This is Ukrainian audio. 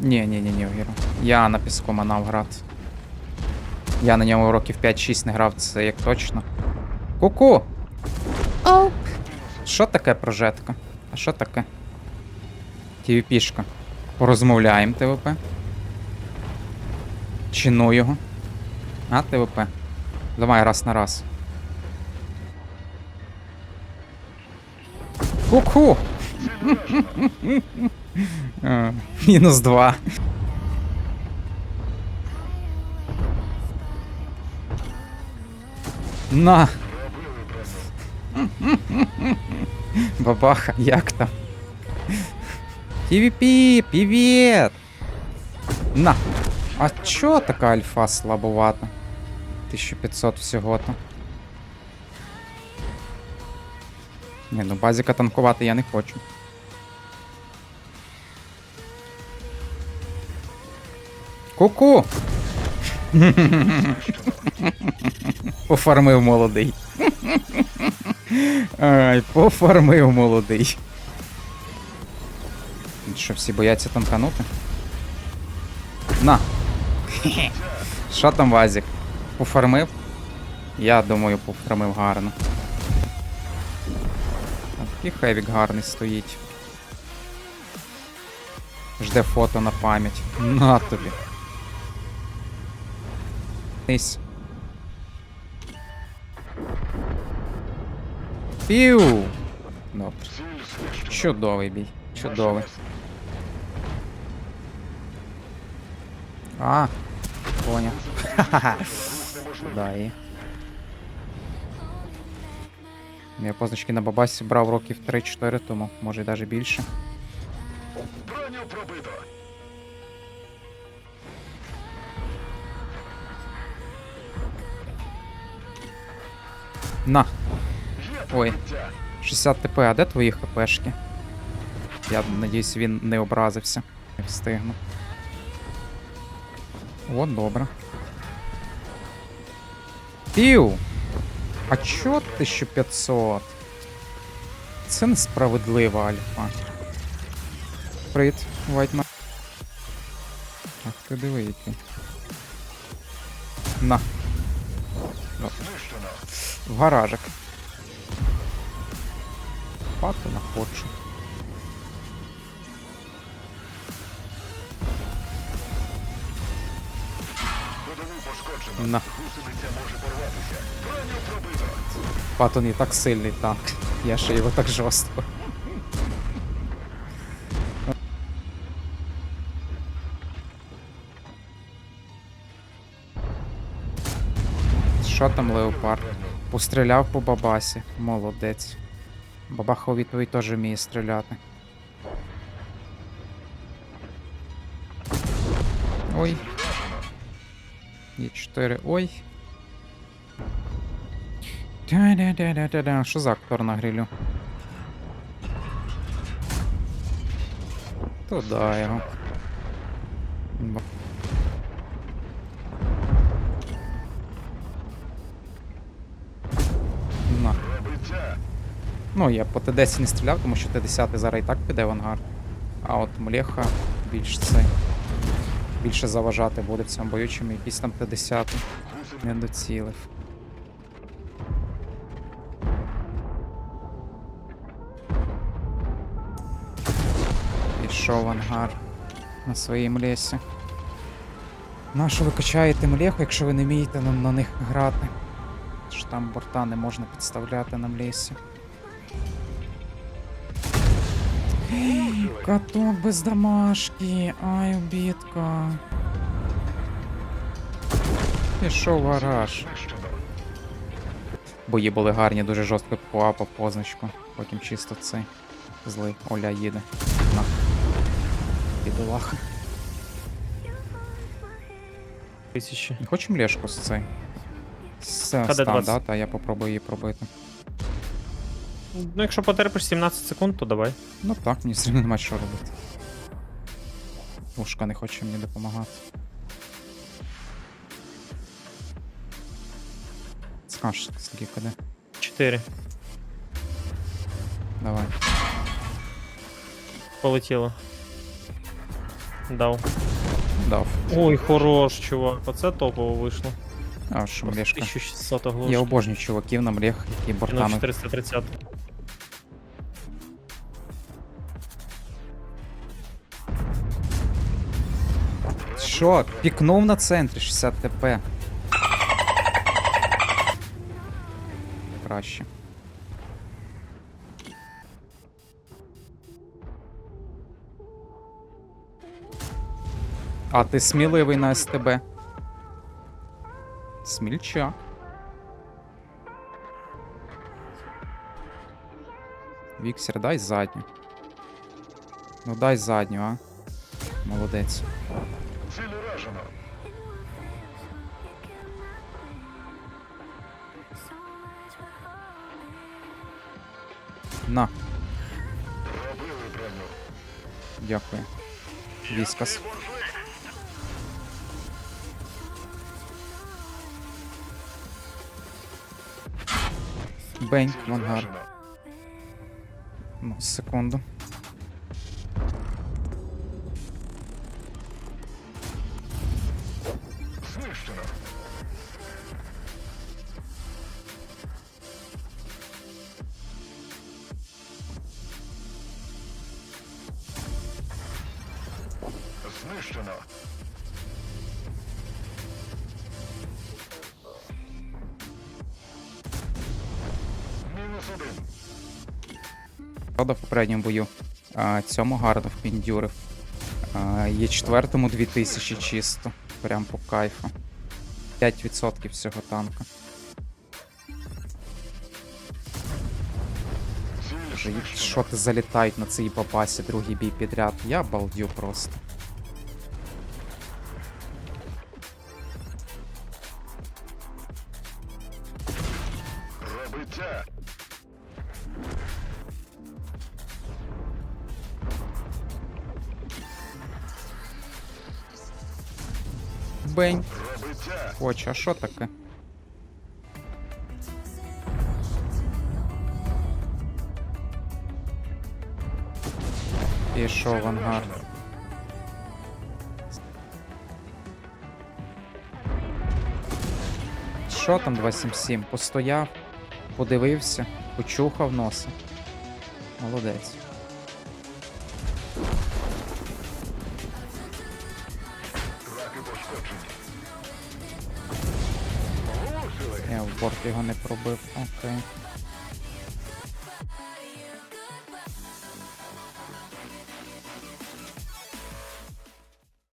Ні, ні, ні, ні, Огіро. Я на піску манав грати. Я на ньому років 5-6 не грав, це як точно. Ку-ку! Оу. Що таке прожетка? А що таке? TVP-шка. Порозмовляємо ТВП. Чину його. А, ТВП. Давай раз на раз. Ку-ку! А, Мінус два. На! Бабаха, як там? PvP, привіт! На! А чо така альфа слабовата? 1500 всього-то. Ні, ну базіка танкувати я не хочу. Ку-ку! Пофармив молодий. Ай, пофармив молодий. Що, всі бояться танканути? На! Що там Вазік? Пофармив? Я думаю, пофармив гарно. Такий хевік гарний стоїть. Жде фото на пам'ять. На тобі. Нись. Піу! Добре. Чудовий бій. Чудовий. А, понял. Ха-ха-ха. Да, і. Я позначки на бабасі брав років 3-4 тому, може і навіть більше. На. Ой. 60 ТП, а де твої хпшки? Я надіюсь, він не образився. Не встигну. О, добре. Пів! А чо 1500? Це несправедлива альфа. Привіт, Вайтман. Ах ти диви. На. В гаражик. Пати на хочу. На. Патон не так сильний танк. Я ще його так жорстко. Що там леопард? Постріляв по бабасі. Молодець. Бабаха у відповідь теж вміє стріляти. Ой. Є 4. Ой. Да-да-да-да-да-да. Що за актор на грилю? Туда його. Ну, я по Т10 не стріляв, тому що Т10 зараз і так піде в ангар. А от Млеха більш цей. Більше заважати буде в цьому бою, чим якийсь там Т10 не доцілив. Пішов ангар на своїм лісі. Нащо ви качаєте млеху, якщо ви не вмієте на, на них грати? Ж там борта не можна підставляти на лісі. Каток без домашки. Ай, обідка. Пішов в гараж. Бої були гарні, дуже жорстко поапав позначку. Потім чисто цей злий Оля їде. На. Бідолаха. Тисячі. Не хочемо лешку з цей? З КД-20. стандарт, я попробую її пробити. Ну, якщо потерпиш 17 секунд, то давай. Ну так, мені все одно нема що робити. Ушка не хоче мені допомагати. Скажеш, скільки куди? 4. Давай. Полетіло. Дав. Дав. Ой, хорош, чувак. Оце топово вийшло. А, що млешка. 1600 Я оглушки. обожнюю чуваків на млех, які На бортами. 430. Що? Пікнув на центрі 60 ТП. Краще. А ти сміливий на СТБ. Смільчак. Віксер, дай задню. Ну дай задню, а. Молодець. Ціль уражено. На, Пробили броню. дякую. Віскас. Бень, мангар. Секунду. Знищено. Мінус один. Правда, в попередньому бою. А, цьому гарно впіндюрив. А, є четвертому 2000 чисто. Прям по кайфу. 5% всього танка. Що залітають на цій папасі другий бій підряд? Я балдю просто. Пробиття. Бень. Хоче, а що таке? Пішов в ангар. Що там 277? Постояв, подивився, почухав носа. Молодець. Я в борт його не пробив. Окей.